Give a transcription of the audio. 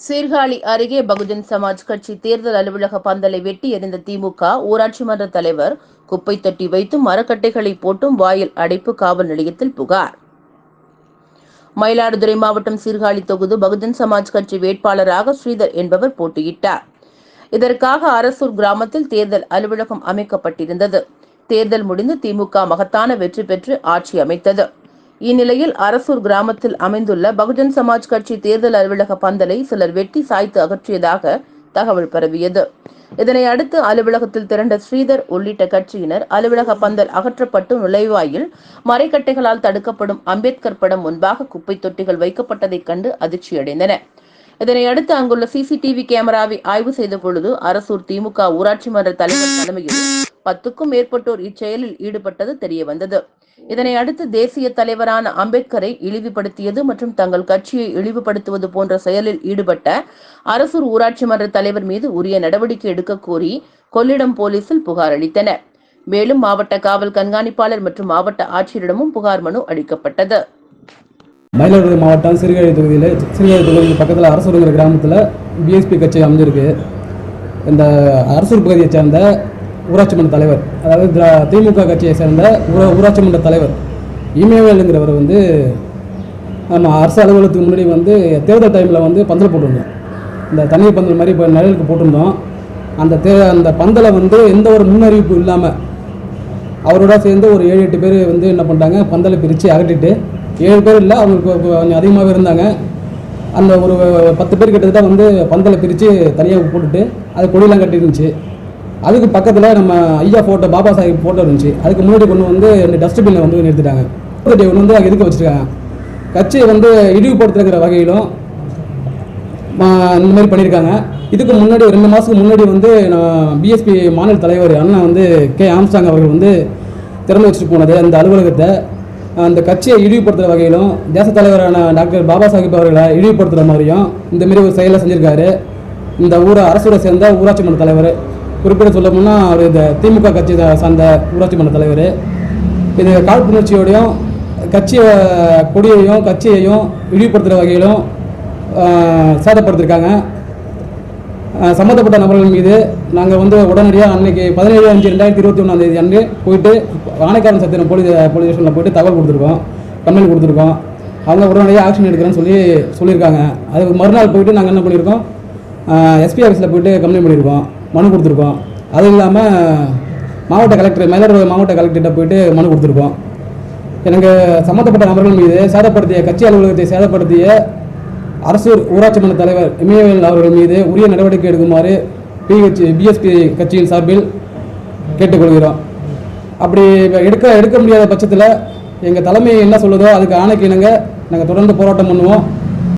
சீர்காழி அருகே பகுஜன் சமாஜ் கட்சி தேர்தல் அலுவலக பந்தலை வெட்டி எறிந்த திமுக ஊராட்சி மன்ற தலைவர் குப்பை தொட்டி வைத்தும் மரக்கட்டைகளை போட்டும் வாயில் அடைப்பு காவல் நிலையத்தில் புகார். மயிலாடுதுறை மாவட்டம் சீர்காழி தொகுதி பகுஜன் சமாஜ் கட்சி வேட்பாளராக ஸ்ரீதர் என்பவர் போட்டியிட்டார். இதற்காக அரசூர் கிராமத்தில் தேர்தல் அலுவலகம் அமைக்கப்பட்டிருந்தது. தேர்தல் முடிந்து திமுக மகத்தான வெற்றி பெற்று ஆட்சி அமைத்தது. இந்நிலையில் அரசூர் கிராமத்தில் அமைந்துள்ள பகுஜன் சமாஜ் கட்சி தேர்தல் அலுவலக பந்தலை சிலர் வெட்டி சாய்த்து அகற்றியதாக தகவல் பரவியது. இதனை அடுத்து அலுவலகத்தில் திரண்ட ஸ்ரீதர் உள்ளிட்ட கட்சியினர் அலுவலக பந்தல் அகற்றப்பட்டு நுழைவாயில் மறைக்கட்டைகளால் தடுக்கப்படும் அம்பேத்கர் படம் முன்பாக குப்பை தொட்டிகள் வைக்கப்பட்டதைக் கண்டு அதிர்ச்சியடைந்தன. இதனை அடுத்து அங்குள்ள சிசிடிவி கேமராவை ஆய்வு செய்த பொழுது அரசூர் திமுக ஊராட்சி மன்ற தலைவர் தலைமையில் பத்துக்கும் மேற்பட்டோர் இச்செயலில் ஈடுபட்டது தெரிய வந்தது இதனை அடுத்து தேசிய தலைவரான அம்பேத்கரை இழிவுபடுத்தியது மற்றும் தங்கள் கட்சியை இழிவுபடுத்துவது போன்ற செயலில் ஈடுபட்ட அரசூர் ஊராட்சி மன்ற தலைவர் மீது உரிய நடவடிக்கை எடுக்க கோரி கொள்ளிடம் போலீசில் புகார் அளித்தனர். மேலும் மாவட்ட காவல் கண்காணிப்பாளர் மற்றும் மாவட்ட ஆட்சியரிடமும் புகார் மனு அளிக்கப்பட்டது. மயிலாடுதுறை மாவட்டம் சிறுகழி தொகுதியில் சிறுகழி தொகுதிக்கு பக்கத்தில் அரசூருங்கிற கிராமத்தில் பிஎஸ்பி கட்சி அமைஞ்சிருக்கு. இந்த அரசூர் பகுதியை சேர்ந்த ஊராட்சி மன்ற தலைவர் அதாவது திமுக கட்சியை சேர்ந்த ஊரா ஊராட்சி மன்ற தலைவர் இமேவேலுங்கிறவர் வந்து நம்ம அரசு அலுவலகத்துக்கு முன்னாடி வந்து தேர்தல் டைமில் வந்து பந்தல் போட்டிருந்தோம் இந்த தண்ணீர் பந்தல் மாதிரி இப்போ நிழலுக்கு போட்டிருந்தோம். அந்த தே அந்த பந்தலை வந்து எந்த ஒரு முன்னறிவிப்பு இல்லாமல் அவரோட சேர்ந்து ஒரு ஏழு எட்டு பேர் வந்து என்ன பண்ணிட்டாங்க பந்தலை பிரித்து அகட்டிட்டு ஏழு பேர் இல்லை அவங்களுக்கு கொஞ்சம் அதிகமாகவே இருந்தாங்க. அந்த ஒரு பத்து பேர் கிட்டத்தட்ட வந்து பந்தலை பிரித்து தனியாக போட்டுட்டு அது கொடியெல்லாம் கட்டிருந்துச்சு. அதுக்கு பக்கத்தில் நம்ம ஐயா ஃபோட்டோ பாபா சாஹிப் ஃபோட்டோ இருந்துச்சு. அதுக்கு முன்னாடி கொண்டு வந்து இந்த டஸ்ட்பினில் வந்து நிறுத்திட்டாங்க. ஒன்று வந்து அங்கே எதுக்க வச்சுருக்காங்க? கட்சியை வந்து இழிவுபடுத்துகிற வகையிலும் இந்த மாதிரி பண்ணியிருக்காங்க. இதுக்கு முன்னாடி ஒரு ரெண்டு மாதத்துக்கு முன்னாடி வந்து நான் பிஎஸ்பி மாநில தலைவர் அண்ணன் வந்து கே. ஆம்ஸ்டாங் அவர்கள் வந்து திறந்து வச்சுட்டு போனது. அந்த அலுவலகத்தை அந்த கட்சியை இழிவுபடுத்துகிற வகையிலும் தேச தலைவரான டாக்டர் பாபா சாஹிப் அவர்களை இழிவுபடுத்துகிற மாதிரியும் இந்தமாரி ஒரு செயலை செஞ்சுருக்காரு. இந்த ஊரை அரசோட சேர்ந்த ஊராட்சி மன்ற தலைவர் குறிப்பிட சொல்ல போனால் அவர் இந்த திமுக கட்சி சார்ந்த ஊராட்சி மன்ற தலைவர். இது காழ்ப்புணர்ச்சியோடையும் கட்சியை கொடியையும் கட்சியையும் இழிவுபடுத்துகிற வகையிலும் சேதப்படுத்திருக்காங்க. சம்மந்தப்பட்ட நபர்கள் மீது நாங்கள் வந்து உடனடியாக அன்னைக்கு பதினேழு அஞ்சு ரெண்டாயிரத்தி இருபத்தி ஒன்றாம் தேதி அன்று போயிட்டு ஆணைக்காரன் சத்திரம் போலீஸ் போலீஸ் ஸ்டேஷனில் போயிட்டு தகவல் கொடுத்துருக்கோம். கம்ப்ளைண்ட் கொடுத்துருக்கோம். அவங்க உடனடியாக ஆக்ஷன் எடுக்கிறேன்னு சொல்லி சொல்லியிருக்காங்க. அதுக்கு மறுநாள் போயிட்டு நாங்கள் என்ன பண்ணியிருக்கோம்? எஸ்பி ஆஃபீஸில் போயிட்டு கம்ப்ளைண்ட் பண்ணியிருக்கோம். மனு கொடுத்துருக்கோம். அது இல்லாமல் மாவட்ட கலெக்டர் மயிலாடுதுறை மாவட்ட கலெக்டர்கிட்ட போயிட்டு மனு கொடுத்துருக்கோம். எனக்கு சம்மந்தப்பட்ட நபர்கள் மீது சேதப்படுத்திய கட்சி அலுவலகத்தை சேதப்படுத்திய அரசூர் ஊராட்சி மன்ற தலைவர் இமயவேல் அவர்கள் மீது உரிய நடவடிக்கை எடுக்குமாறு பிஹெச் பிஎஸ்பி கட்சியின் சார்பில் கேட்டுக்கொள்கிறோம். அப்படி எடுக்க எடுக்க முடியாத பட்சத்தில் எங்கள் தலைமை என்ன சொல்லுதோ அதுக்கு ஆணைக்கு இணங்க நாங்கள் தொடர்ந்து போராட்டம் பண்ணுவோம்.